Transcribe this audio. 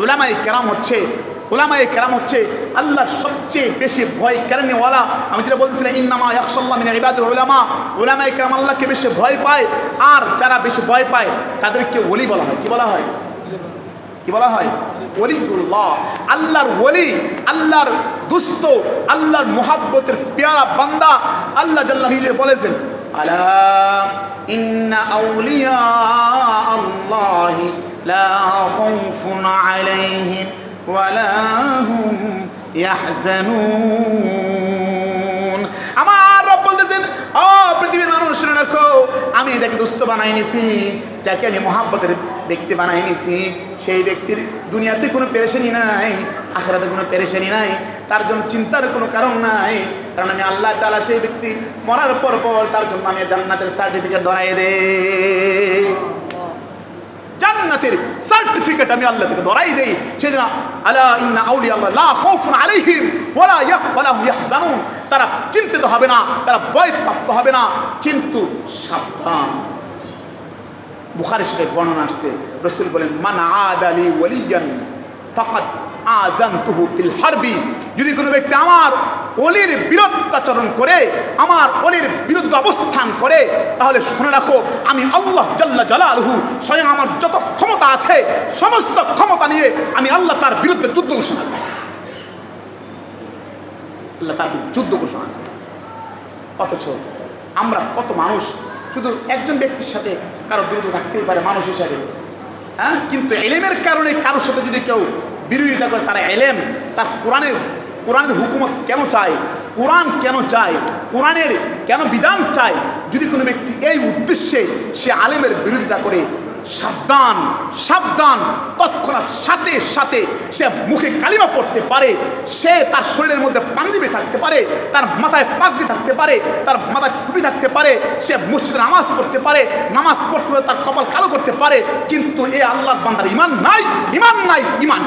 ওলামাই কেরাম হচ্ছে ওলামাই কেরাম হচ্ছে আল্লাহর সবচেয়ে বেশি ভয় কেরানিওয়ালা আমি যেটা বলতেছিলাম, ইন্নামা ইয়াকসাল্লাহ মিন ইবাদুল ওলামা ওলামাই কেরাম আল্লাহকে বেশি ভয় পায়, আর যারা বেশি ভয় পায়, তাদেরকে ওলি বলা হয়। কি বলা হয়? কি বলা হয়? ওলিগুল্লাহ আল্লাহর ওলি, আল্লাহর দুস্থ আল্লাহর মোহাব্বতের পেয়ারা বান্দা আল্লাহ জাল্লাহ নিজে বলেছেন, আলা ইন্না আউলিয়া আল্লাহ লা খাউফুন আলাইহিম ওয়ালা হুম ইয়াহজানুন আমার রব বলতেছেন, ও পৃথিবীর মানুষ, শুনে রাখো, আমি যাকে দুস্থ বানাই নিছি, যাকে আমি মহাব্বতের ব্যক্তি বানাই নিছি, সেই ব্যক্তির দুনিয়াতে কোনো পেরেশানি নাই, আখরাতে কোনো পেরেশানি নাই, তার জন্য চিন্তার কোনো কারণ নাই, কারণ আমি আল্লাহ তাআলা সেই ব্যক্তি মরার পর পর তার জন্য আমি জান্নাতের সার্টিফিকেট ধরাই দে জান্নাতের সার্টিফিকেট আমি আল্লাহ থেকে ধরাই দেই। সেই জন্য আলা ইন্না আউলি আল্লাহ লা খাউফুন আলাইহিম ওয়ালা ইয়াহ ইয়াহজানুন। তারা চিন্তিত হবে না, তারা ভয় প্রাপ্ত হবে না। কিন্তু সাবধান। বুখারি শরীফে বর্ণনা আসছে, রসুল বলেন, মান আদালি ওয়ালিয়ান ফাকাদ বিল হারবি। যদি কোনো ব্যক্তি আমার অলির বিরুদ্ধাচরণ করে, আমার অলির বিরুদ্ধে অবস্থান করে, তাহলে শুনে রাখো, আমি আল্লাহ জাল্লা জালালহু স্বয়ং আমার যত ক্ষমতা আছে, সমস্ত ক্ষমতা নিয়ে আমি আল্লাহ তার বিরুদ্ধে যুদ্ধ ঘোষণা। আল্লাহ তার যুদ্ধ ঘোষণা। অথচ আমরা কত মানুষ, শুধু একজন ব্যক্তির সাথে কারও দূরত্ব থাকতেই পারে মানুষ হিসাবে হ্যাঁ কিন্তু এলেমের কারণে কারোর সাথে যদি কেউ বিরোধিতা করে, তারা এলেম, তার কোরআনের কোরআনের হুকুমত কেন চায় কোরআন কেন চায় কোরআনের কেন বিধান চায় যদি কোনো ব্যক্তি এই উদ্দেশ্যে সে আলেমের বিরোধিতা করে, সাবধান সাবধান, তৎক্ষণাৎ সাথে সাথে সে মুখে কালিমা পড়তে পারে, সে তার শরীরের মধ্যে পাঞ্জাবি থাকতে পারে, তার মাথায় পাগড়ি থাকতে পারে, তার মাথায় টুপি থাকতে পারে, সে মসজিদে নামাজ পড়তে পারে, নামাজ পড়তে পারে, তার কপাল কালো করতে পারে, কিন্তু এ আল্লাহর বান্দার ইমান নাই ইমান নাই, ইমান।